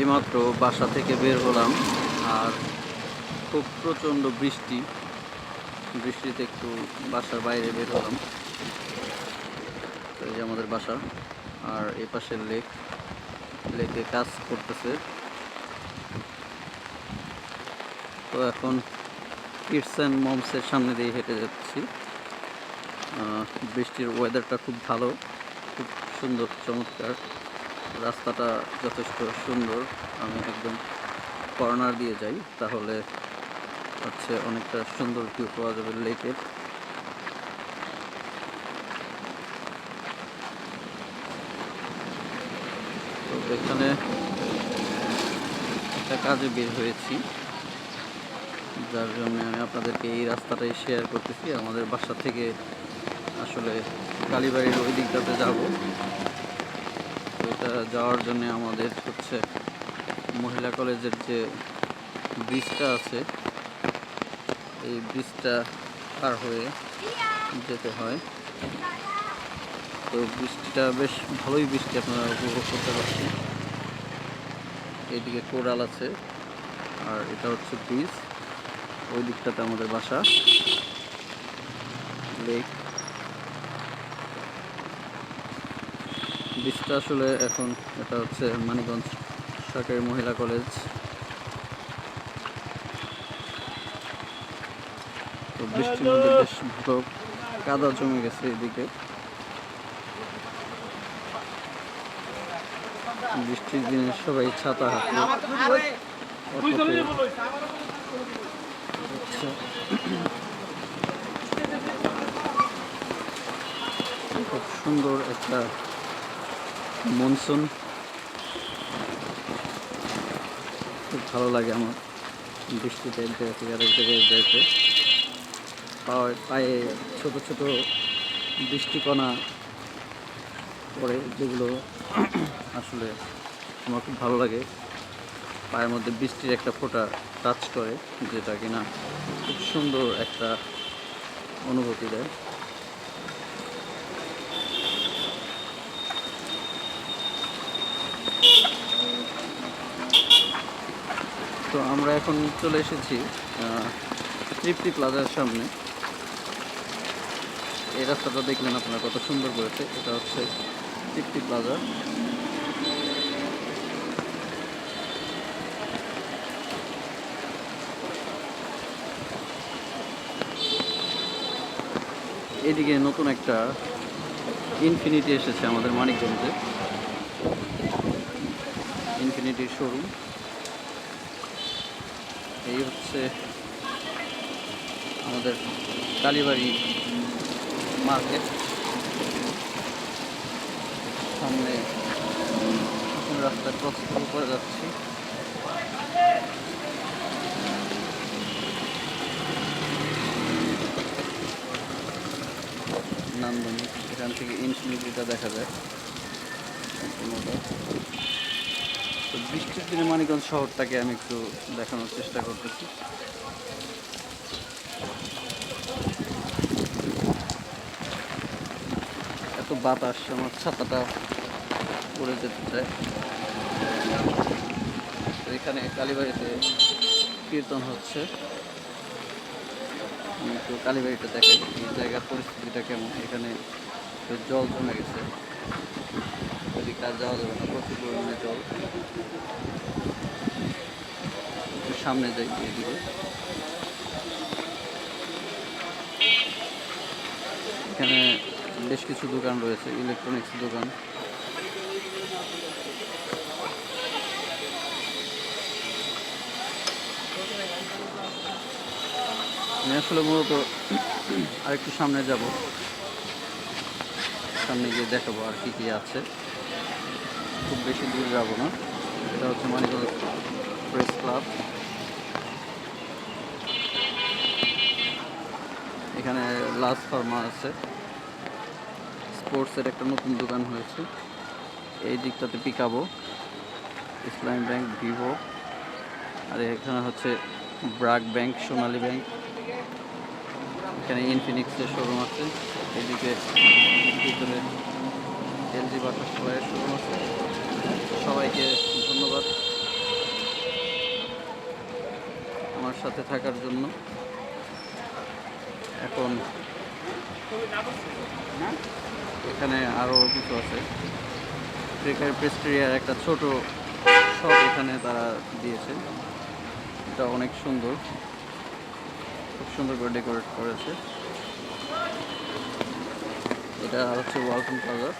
এইমাত্র বাসা থেকে বের হলাম আর খুব প্রচণ্ড বৃষ্টি। বৃষ্টিতে একটু বাসার বাইরে বের হলাম। তো এই যে আমাদের বাসা আর এই পাশের লেক। লেকে কাজ করতেছে। তো এখন কিডস অ্যান্ড মমসের সামনে দিয়ে হেঁটে যাচ্ছি। বৃষ্টির ওয়েদারটা খুব ভালো, খুব সুন্দর, চমৎকার। রাস্তাটা যথেষ্ট সুন্দর। আমি একদম কর্নার দিয়ে যাই, তাহলে হচ্ছে অনেকটা সুন্দর ভিউ পাওয়া যাবে লেকের তো এখানে একটা কাজে বের হয়েছি, যার জন্য আমি আপনাদেরকে এই রাস্তাটাই শেয়ার করতেছি। আমাদের বাসা থেকে আসলে কালীবাড়ির ওই দিকটাতে যাব। এটা যাওয়ার জন্য আমাদের হচ্ছে মহিলা কলেজের যে ব্রিজটা আছে, এই ব্রিজটা পার হয়ে যেতে হয়। তো বৃষ্টিটা বেশ ভালোই বৃষ্টি আপনারা উপভোগ করতে পারছেন। এইদিকে কোরাল আছে আর এটা হচ্ছে ব্রিজ। ওই দিকটাতে আমাদের বাসা। লেক। ব্রিজটা আসলে এখন এটা হচ্ছে মানিকগঞ্জ সরকারি মহিলা কলেজ। তো বৃষ্টির মধ্যে বেশ ভালো কাদা জমে গেছে এদিকে। বৃষ্টির দিনে সবাই ছাতা হাতে। খুব সুন্দর একটা মনসুন। খুব ভালো লাগে আমার বৃষ্টিতে এক জায়গা থেকে আরেক জায়গায় যাইতে। পায়ে পায়ে ছোটো ছোট বৃষ্টিকণা পড়ে যেগুলো আসলে আমার খুব ভালো লাগে। পায়ের মধ্যে বৃষ্টির একটা ফোঁটা টাচ করে, যেটা কিনা খুব সুন্দর একটা অনুভূতি দেয়। তো আমরা এখন চলে এসেছি তৃপ্তি প্লাজার সামনে। এই রাস্তাটা দেখলেন আপনারা কত সুন্দর করেছে। এটা হচ্ছে তৃপ্তি প্লাজা। এদিকে নতুন একটা ইনফিনিটি এসেছে আমাদের মানিকগঞ্জে। ইনফিনিটির শোরুম। এই হচ্ছে আমাদের কালীবাড়ি মার্কেট। সামনে নতুন রাস্তা ক্রস করে যাচ্ছি। নান্দনিক, এখান থেকে ইনফিনিটিটা দেখা যায়। তো বৃষ্টির দিনে মানিকগঞ্জ শহরটাকে আমি একটু দেখানোর চেষ্টা করতেছি। এত বাতাস, আমার ছাতাটা পড়ে যেতে চায়। এখানে কালীবাড়িতে কীর্তন হচ্ছে। একটু কালীবাড়িটা দেখাই, এই জায়গার পরিস্থিতিটা কেমন? এখানে জল জমে গেছে। আর যাওয়া যাবে না, প্রচুর পরিমাণে জল। সামনে যাই এদিকে। এখানে বেশ কিছু দোকান রয়েছে ইলেকট্রনিক্স দোকান। আসলে মূলত আরেকটু সামনে যাব। সামনে গিয়ে দেখাবো আর কি কি আছে। খুব বেশি দূরে যাব না। এটা হচ্ছে মানিকগঞ্জ প্রেস ক্লাব এখানে লাস ফার্মা আছে। স্পোর্টসের একটা নতুন দোকান হয়েছে। এই দিকটাতে পিকাবো ইসলাম ব্যাংক ভিভো আর এখানে হচ্ছে ব্রাক ব্যাংক সোনালী ব্যাংক এখানে ইনফিনিক্সের শোরুম আছে। এদিকে ভিতরে সবাই সবাইকে ধন্যবাদ আমার সাথে থাকার জন্য। এখন এখানে আরও কিছু আছে। বেকারি পেস্ট্রিয়ার একটা ছোট শপ এখানে তারা দিয়েছে। এটা অনেক সুন্দর। খুব সুন্দর করে ডেকোরেট করেছে। এটা হচ্ছে ওয়ালকাম প্লাজার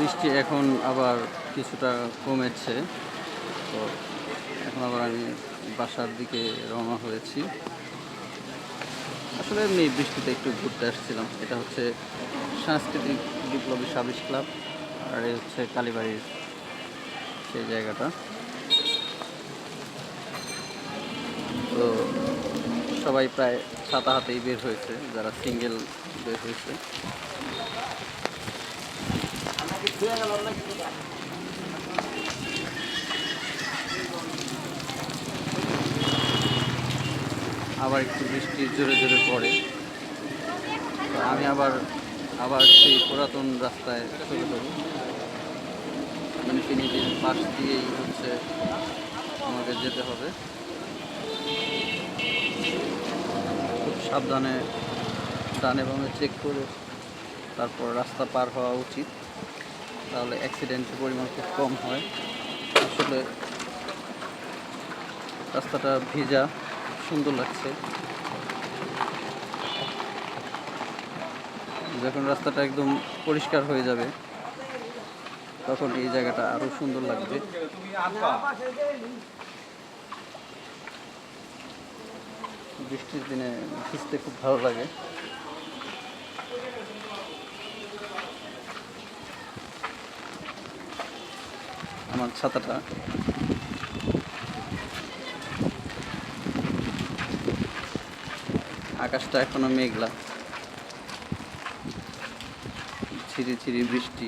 বৃষ্টি এখন আবার কিছুটা কমেছে। তো এখন আবার আমি বাসার দিকে রওনা হয়েছি। আসলে এমনি বৃষ্টিতে একটু ঘুরতে আসছিলাম। এটা হচ্ছে সাংস্কৃতিক বিপ্লবী সাবিস ক্লাব। আর এই হচ্ছে কালীবাড়ির সেই জায়গাটা। তো সবাই প্রায় ছাতা হাতেই বের হয়েছে। যারা সিঙ্গেল বের হয়েছে। আবার একটু বৃষ্টি জোরে জোরে পড়ে। আমি আবার আবার সেই পুরাতন রাস্তায় চলে যাব। ইনফিনিটির পাশ দিয়েই হচ্ছে আমাকে যেতে হবে। খুব সাবধানে ডানে বামে চেক করে তারপর রাস্তা পার হওয়া উচিত। তাহলে অ্যাক্সিডেন্টের পরিমাণ খুব কম হয়। আসলে রাস্তাটা ভেজা, সুন্দর লাগছে। যখন রাস্তাটা একদম পরিষ্কার হয়ে যাবে, তখন এই জায়গাটা আরও সুন্দর লাগবে। বৃষ্টির দিনে ভিজতে খুব ভালো লাগে। আমার ছাতাটা। আকাশটা এখনও মেঘলা। ছিরি ছিরি বৃষ্টি।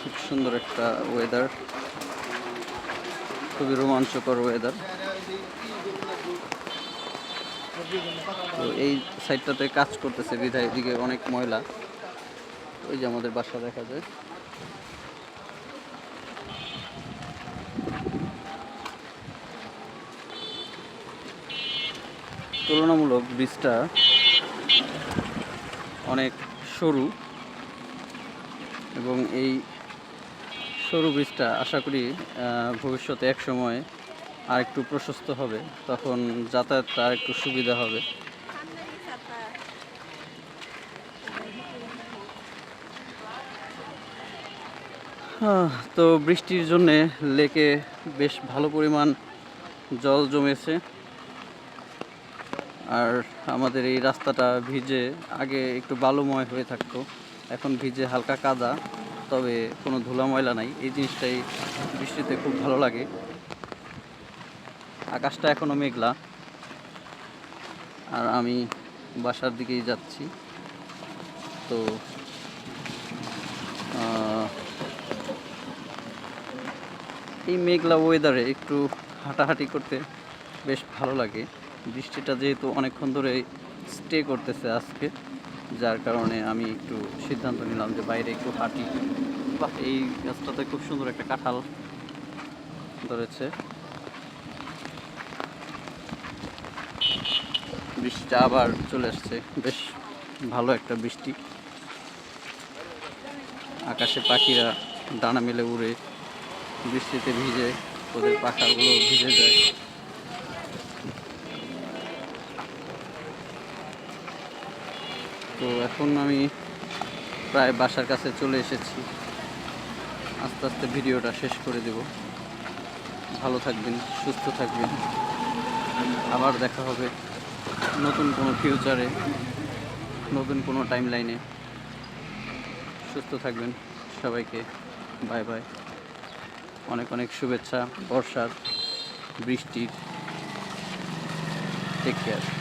খুব সুন্দর একটা ওয়েদার খুবই রোমাঞ্চকর ওয়েদার তো এই সাইডটাতে কাজ করতেছে বিধায় এদিকে অনেক ময়লা। ওই যে আমাদের বাসা দেখা যায়। তুলনামূলক ব্রিজটা অনেক সরু এবং এই সরু ব্রিজটা আশা করি ভবিষ্যতে এক সময় আর একটু প্রশস্ত হবে। তখন যাতায়াতটা আর একটু সুবিধা হবে। তো বৃষ্টির জন্যে লেকে বেশ ভালো পরিমাণ জল জমেছে। আর আমাদের এই রাস্তাটা ভিজে আগে একটু বালুময় হয়ে থাকতো, এখন ভিজে হালকা কাদা, তবে কোনো ধুলা ময়লা নাই। এই জিনিসটাই বৃষ্টিতে খুব ভালো লাগে। আকাশটা এখনও মেঘলা। আর আমি বাসার দিকেই যাচ্ছি। তো এই মেঘলা ওয়েদারে একটু হাঁটাহাঁটি করতে বেশ ভালো লাগে। বৃষ্টিটা যেহেতু অনেকক্ষণ ধরে স্টে করতেছে আজকে, যার কারণে আমি একটু সিদ্ধান্ত নিলাম যে বাইরে একটু হাঁটি। বা এই গাছটাতে খুব সুন্দর একটা কাঁঠাল ধরেছে। বৃষ্টিটা আবার চলে আসছে। বেশ ভালো একটা বৃষ্টি। আকাশে পাখিরা ডানা মেলে উড়ে বৃষ্টিতে ভিজে, ওদের পাখাগুলো ভিজে যায়। তো এখন আমি প্রায় বাসার কাছে চলে এসেছি। আস্তে আস্তে ভিডিওটা শেষ করে দেব। ভালো থাকবেন, সুস্থ থাকবেন। আবার দেখা হবে নতুন কোনো ফিউচারে নতুন কোনো টাইম লাইনে সুস্থ থাকবেন সবাইকে। Bye bye. অনেক অনেক শুভেচ্ছা বর্ষার বৃষ্টির টেক কেয়ার